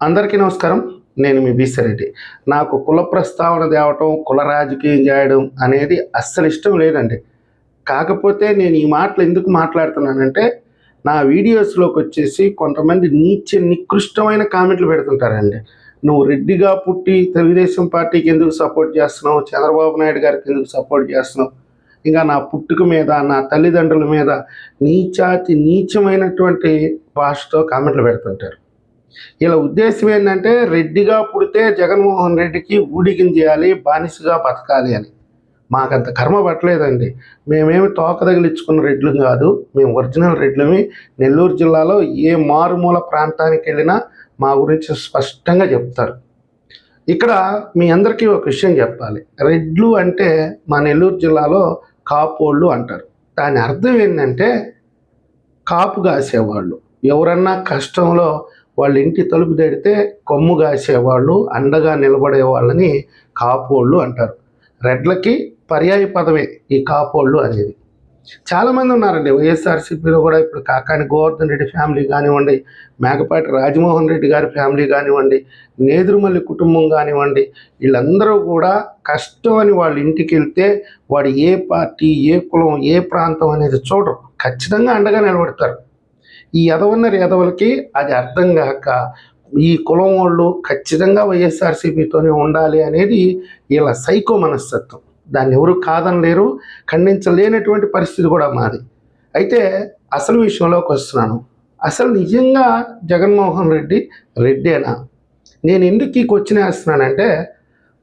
అందరికీ నమస్కారం. నేను మీ బీసరెడ్డి నాకు కుల ప్రస్తావన తేవటం కుల రాజకీయం చేయడం అనేది అస్సలు ఇష్టం లేదండి. కాకపోతే నేను ఈ మాటలు ఎందుకు మాట్లాడుతున్నానంటే నా వీడియోస్లోకి వచ్చేసి కొంతమంది నీచ నికృష్టమైన కామెంట్లు పెడుతుంటారండి. నువ్వు రెడ్డిగా పుట్టి తెలుగుదేశం పార్టీకి ఎందుకు సపోర్ట్ చేస్తున్నావు? చంద్రబాబు నాయుడు గారికి ఎందుకు సపోర్ట్ చేస్తున్నావు? ఇంకా నా పుట్టుక మీద నా తల్లిదండ్రుల మీద నీచాతి నీచమైనటువంటి భాషతో కామెంట్లు పెడుతుంటారు. ఇలా ఉద్దేశం ఏంటంటే రెడ్డిగా పుడితే జగన్మోహన్ రెడ్డికి ఊడిగిం చేయాలి బానిసగా బతకాలి అని. మాకంత కర్మ పట్టలేదండి. మేమేమి తోక తగిలించుకున్న రెడ్లు కాదు మేము ఒరిజినల్ రెడ్లమి. నెల్లూరు జిల్లాలో ఏ మారుమూల ప్రాంతానికి వెళ్ళినా మా గురించి స్పష్టంగా చెప్తారు. ఇక్కడ మీ అందరికీ ఒక విషయం చెప్పాలి. రెడ్లు అంటే మా నెల్లూరు జిల్లాలో కాపోళ్ళు అంటారు. దాని అర్థం ఏంటంటే కాపు కాసేవాళ్ళు. ఎవరన్నా కష్టంలో వాళ్ళ ఇంటి తలుపు తెడితే కొమ్ము కాసేవాళ్ళు అండగా నిలబడే వాళ్ళని కాపోళ్ళు అంటారు. రెడ్లకి పర్యాయ పదమే ఈ కాపోళ్ళు అనేది. చాలామంది ఉన్నారండి వైఎస్ఆర్సీపీలో కూడా ఇప్పుడు కాకాని గోవర్ధన్ రెడ్డి ఫ్యామిలీ కానివ్వండి మేకపాటి రాజమోహన్ రెడ్డి గారి ఫ్యామిలీ కానివ్వండి నేదురుమల్లి కుటుంబం కానివ్వండి వీళ్ళందరూ కూడా కష్టం అని వాళ్ళ ఇంటికి వెళ్తే వాడు ఏ పార్టీ ఏ కులం ఏ ప్రాంతం అనేది చూడరు. ఖచ్చితంగా అండగా నిలబడతారు. ఈ ఎదవన్నర ఎదవలకి అది అర్థం కాక ఈ కులం వాళ్ళు ఖచ్చితంగా వైఎస్ఆర్సీపీతోనే ఉండాలి అనేది వీళ్ళ సైకో మనస్తత్వం. దాన్ని ఎవరు కాదనలేరు ఖండించలేనటువంటి పరిస్థితి కూడా మాది. అయితే అసలు విషయంలోకి వస్తున్నాను. అసలు నిజంగా జగన్మోహన్ రెడ్డి రెడ్డేనా? నేను ఎందుకు ఈ క్వశ్చన్ వేస్తున్నానంటే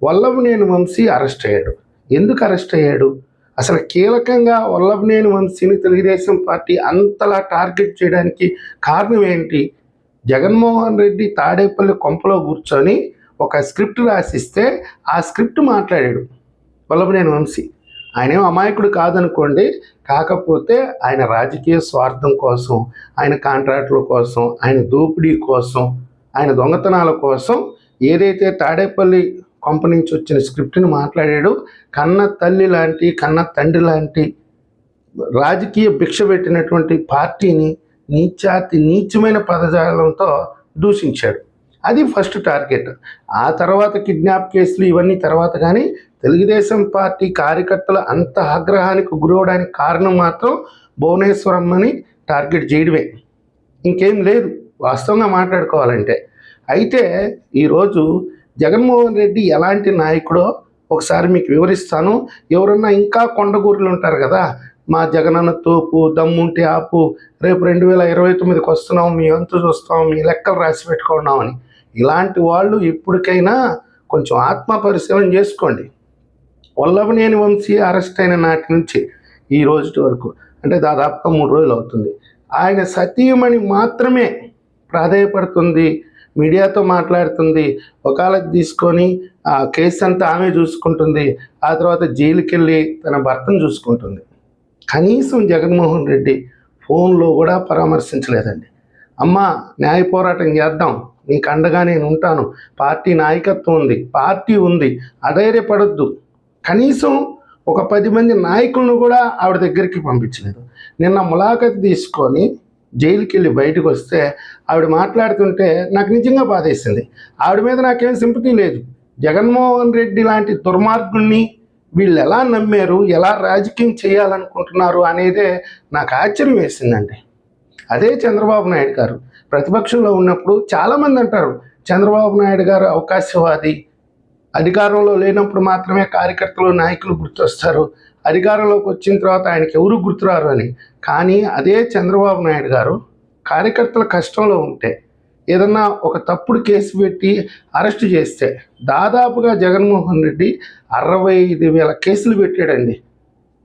వల్లభనేని వంశీ అరెస్ట్ అయ్యాడు. ఎందుకు అరెస్ట్ అయ్యాడు? అసలు కీలకంగా వల్లభనేని వంశీని తెలుగుదేశం పార్టీ అంతలా టార్గెట్ చేయడానికి కారణం ఏంటి? జగన్మోహన్ రెడ్డి తాడేపల్లి కొంపలో కూర్చొని ఒక స్క్రిప్ట్ రాసిస్తే ఆ స్క్రిప్ట్ మాట్లాడాడు వల్లభనేని వంశీ. ఆయనేం అమాయకుడు కాదనుకోండి కాకపోతే ఆయన రాజకీయ స్వార్థం కోసం ఆయన కాంట్రాక్టుల కోసం ఆయన దోపిడీ కోసం ఆయన దొంగతనాల కోసం ఏదైతే తాడేపల్లి పంప నుంచి వచ్చిన స్క్రిప్ట్ని మాట్లాడాడు. కన్న తల్లి లాంటి కన్న తండ్రి లాంటి రాజకీయ భిక్ష పెట్టినటువంటి పార్టీని నీచాతి నీచమైన పదజాలంతో దూషించాడు. అది ఫస్ట్ టార్గెట్. ఆ తర్వాత కిడ్నాప్ కేసులు ఇవన్నీ తర్వాత కానీ తెలుగుదేశం పార్టీ కార్యకర్తల అంత ఆగ్రహానికి గురవడానికి కారణం మాత్రం భువనేశ్వరమ్మని టార్గెట్ చేయడమే. ఇంకేం లేదు వాస్తవంగా మాట్లాడుకోవాలంటే. అయితే ఈరోజు జగన్మోహన్ రెడ్డి ఎలాంటి నాయకుడో ఒకసారి మీకు వివరిస్తాను. ఎవరన్నా ఇంకా కొండగూరులు ఉంటారు కదా మా జగనన్న తోపు దమ్ముంటే ఆపు రేపు రెండు వేల ఇరవై తొమ్మిదికి వస్తున్నాం మీ అంతు చూస్తాం మీ లెక్కలు రాసి పెట్టుకున్నామని ఇలాంటి వాళ్ళు ఇప్పటికైనా కొంచెం ఆత్మ పరిశీలన చేసుకోండి. వల్లభనేని వంశీ అరెస్ట్ అయిన నాటి నుంచి ఈ రోజు వరకు అంటే దాదాపుగా మూడు రోజులు అవుతుంది. ఆయన సతీమణి మాత్రమే ప్రాధాయపడుతుంది. మీడియాతో మాట్లాడుతుంది. వకాలత్ తీసుకొని ఆ కేసు అంతా ఆమె చూసుకుంటుంది. ఆ తర్వాత జైలుకి వెళ్ళి తన భర్తను చూసుకుంటుంది. కనీసం జగన్మోహన్ రెడ్డి ఫోన్లో కూడా పరామర్శించలేదండి. అమ్మ న్యాయ పోరాటం చేద్దాం. నీకు అండగా నేను ఉంటాను. పార్టీ నాయకత్వం ఉంది. పార్టీ ఉంది. అధైర్యపడొద్దు. కనీసం ఒక పది మంది నాయకులను కూడా ఆవిడ దగ్గరికి పంపించలేదు. నిన్న ములాఖత్ తీసుకొని జైలుకి వెళ్ళి బయటకు వస్తే ఆవిడ మాట్లాడుతుంటే నాకు నిజంగా బాధేసింది. ఆవిడ మీద నాకేం సింపతి లేదు. జగన్మోహన్ రెడ్డి లాంటి దుర్మార్గుణ్ణి వీళ్ళు ఎలా నమ్మారు ఎలా రాజకీయం చేయాలనుకుంటున్నారు అనేదే నాకు ఆశ్చర్యం వేసిందండి. అదే చంద్రబాబు నాయుడు గారు ప్రతిపక్షంలో ఉన్నప్పుడు చాలామంది అంటారు చంద్రబాబు నాయుడు గారు అవకాశవాది. అధికారంలో లేనప్పుడు మాత్రమే కార్యకర్తలు నాయకులు గుర్తొస్తారు. అధికారంలోకి వచ్చిన తర్వాత ఆయనకి ఎవరు గుర్తురారు అని? కానీ అదే చంద్రబాబు నాయుడు గారు కార్యకర్తల కష్టంలో ఉంటే ఏదన్నా ఒక తప్పుడు కేసు పెట్టి అరెస్ట్ చేస్తే దాదాపుగా జగన్మోహన్ రెడ్డి అరవై ఐదు వేల కేసులు పెట్టాడండి.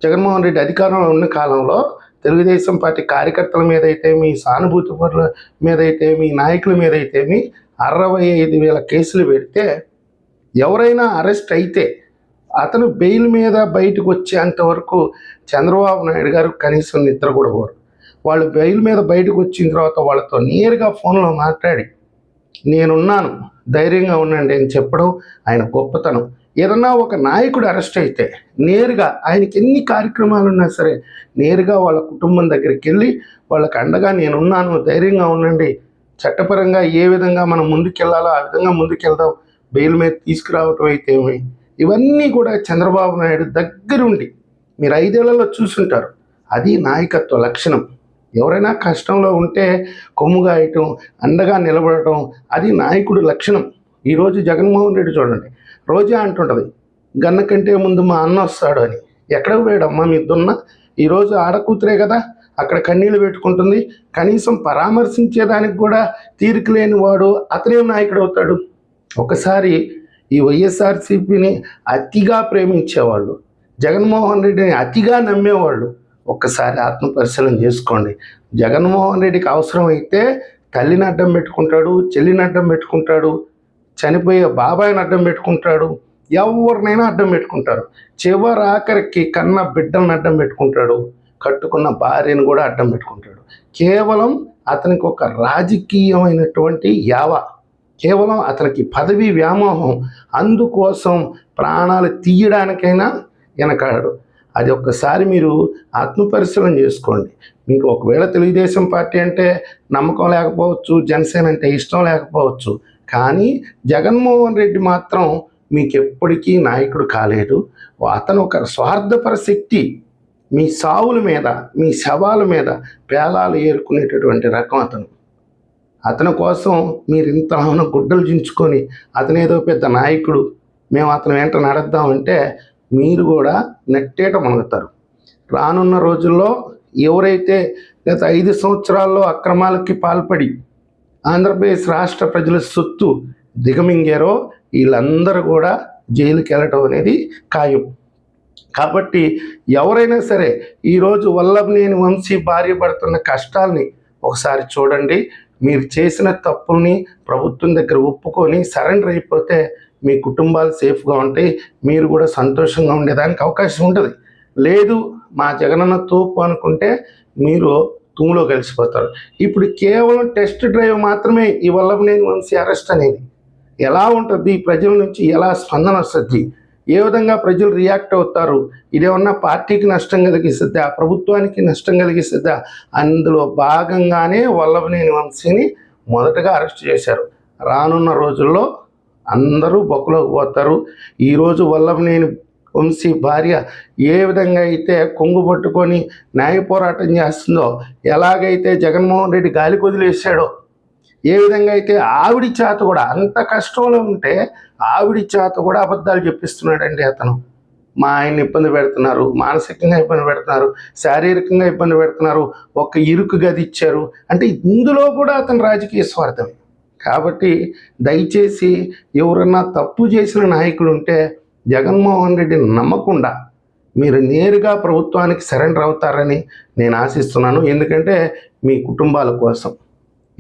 జగన్మోహన్ రెడ్డి అధికారంలో ఉన్న కాలంలో తెలుగుదేశం పార్టీ కార్యకర్తల మీద అయితే మీ సానుభూతి పరుల మీద అయితే మీ నాయకుల మీద అయితే మీ అరవై ఐదు వేల కేసులు పెడితే ఎవరైనా అరెస్ట్ అయితే అతను బెయిల్ మీద బయటకు వచ్చేంత వరకు చంద్రబాబు నాయుడు గారు కనీసం నిద్ర కూడా పోరు. వాళ్ళు బెయిల్ మీద బయటకు వచ్చిన తర్వాత వాళ్ళతో నేరుగా ఫోన్లో మాట్లాడి నేనున్నాను ధైర్యంగా ఉండండి అని చెప్పడం ఆయన గొప్పతనం. ఏదన్నా ఒక నాయకుడు అరెస్ట్ అయితే నేరుగా ఆయనకి ఎన్ని కార్యక్రమాలు ఉన్నా సరే నేరుగా వాళ్ళ కుటుంబం దగ్గరికి వెళ్ళి వాళ్ళకి అండగా నేనున్నాను ధైర్యంగా ఉండండి చట్టపరంగా ఏ విధంగా మనం ముందుకెళ్ళాలో ఆ విధంగా ముందుకెళ్దాం బెయిల్ మీద తీసుకురావటం అయితే ఏమి? ఇవన్నీ కూడా చంద్రబాబు నాయుడు దగ్గరుండి మీరు ఐదేళ్ళలో చూసుంటారు. అది నాయకత్వ లక్షణం. ఎవరైనా కష్టంలో ఉంటే కొమ్ముగాయటం అండగా నిలబడటం అది నాయకుడి లక్షణం. ఈరోజు జగన్మోహన్ రెడ్డి చూడండి. రోజా అంటుంటుంది గన్న కంటే ముందు మా అన్న వస్తాడు అని. ఎక్కడికి పోయాడమ్మా మీ దున్న? ఈరోజు ఆడకూతురే కదా అక్కడ కన్నీళ్ళు పెట్టుకుంటుంది. కనీసం పరామర్శించేదానికి కూడా తీరిక లేని వాడు అతనేం నాయకుడు అవుతాడు? ఒకసారి ఈ వైఎస్ఆర్సీపీని అతిగా ప్రేమించేవాళ్ళు జగన్మోహన్ రెడ్డిని అతిగా నమ్మేవాళ్ళు ఒక్కసారి ఆత్మ పరిశీలన చేసుకోండి. జగన్మోహన్ రెడ్డికి అవసరమైతే తల్లిని అడ్డం పెట్టుకుంటాడు చెల్లిని అడ్డం పెట్టుకుంటాడు చనిపోయే బాబాయిని అడ్డం పెట్టుకుంటాడు ఎవరినైనా అడ్డం పెట్టుకుంటారు. చివరి ఆఖరికి కన్న బిడ్డలను అడ్డం పెట్టుకుంటాడు కట్టుకున్న భార్యను కూడా అడ్డం పెట్టుకుంటాడు. కేవలం అతనికి ఒక రాజకీయమైనటువంటి యావ కేవలం అతనికి పదవి వ్యామోహం అందుకోసం ప్రాణాలు తీయడానికైనా వెనకాడు అది ఒక్కసారి మీరు ఆత్మపరిశీలన చేసుకోండి. మీకు ఒకవేళ తెలుగుదేశం పార్టీ అంటే నమ్మకం లేకపోవచ్చు జనసేన అంటే ఇష్టం లేకపోవచ్చు కానీ జగన్మోహన్ రెడ్డి మాత్రం మీకు ఎప్పటికీ నాయకుడు కాలేడు. అతను ఒక స్వార్థపర శక్తి. మీ సావుల మీద మీ శవాల మీద పేలాలు ఏరుకునేటటువంటి రకం అతను. అతని కోసం మీరు ఇంత గుడ్డలు చించుకొని అతనేదో పెద్ద నాయకుడు మేము అతను వెంట నడుద్దామంటే మీరు కూడా నెట్టేట మునుగుతారు. రానున్న రోజుల్లో ఎవరైతే గత ఐదు సంవత్సరాల్లో అక్రమాలకి పాల్పడి ఆంధ్రప్రదేశ్ రాష్ట్ర ప్రజల సొత్తు దిగమింగారో వీళ్ళందరూ కూడా జైలుకి వెళ్ళటం అనేది ఖాయం. కాబట్టి ఎవరైనా సరే ఈరోజు వల్లభనేని వంశీ భార్య పడుతున్న కష్టాల్ని ఒకసారి చూడండి. మీరు చేసిన తప్పుల్ని ప్రభుత్వం దగ్గర ఒప్పుకొని సరెండర్ అయిపోతే మీ కుటుంబాలు సేఫ్గా ఉంటాయి మీరు కూడా సంతోషంగా ఉండేదానికి అవకాశం ఉంటుంది. లేదు మా జగనన్న తోపు అనుకుంటే మీరు తూములో కలిసిపోతారు. ఇప్పుడు కేవలం టెస్ట్ డ్రైవ్ మాత్రమే ఈ వల్లభనేని వంశీ అరెస్ట్ అనేది ఎలా ఉంటుంది? ప్రజల నుంచి ఎలా స్పందన వస్తుంది? ఏ విధంగా ప్రజలు రియాక్ట్ అవుతారు? ఇదేమన్నా పార్టీకి నష్టం కలిగిస్తుందా? ప్రభుత్వానికి నష్టం కలిగిస్తుందా? అందులో భాగంగానే వల్లభనేని వంశీని మొదటగా అరెస్ట్ చేశారు. రానున్న రోజుల్లో అందరూ బొక్కలోకి పోతారు. ఈరోజు వల్లభనేని వంశీ భార్య ఏ విధంగా అయితే కొంగు పట్టుకొని న్యాయ పోరాటం చేస్తుందో ఎలాగైతే జగన్మోహన్ రెడ్డి గాలి కొదిలేసాడో ఏ విధంగా అయితే ఆవిడి చేత కూడా అంత కష్టంలో ఉంటే ఆవిడి చేత కూడా అబద్ధాలు చెప్పిస్తున్నాడండి అతను. మా ఆయన్ని ఇబ్బంది పెడుతున్నారు మానసికంగా ఇబ్బంది పెడుతున్నారు శారీరకంగా ఇబ్బంది పెడుతున్నారు ఒక ఇరుకు గది ఇచ్చారు. అంటే ఇందులో కూడా అతను రాజకీయ స్వార్థం. కాబట్టి దయచేసి ఎవరన్నా తప్పు చేసిన నాయకుడు ఉంటే జగన్మోహన్ రెడ్డిని నమ్మకుండా మీరు నేరుగా ప్రభుత్వానికి సరెండర్ అవుతారని నేను ఆశిస్తున్నాను. ఎందుకంటే మీ కుటుంబాల కోసం.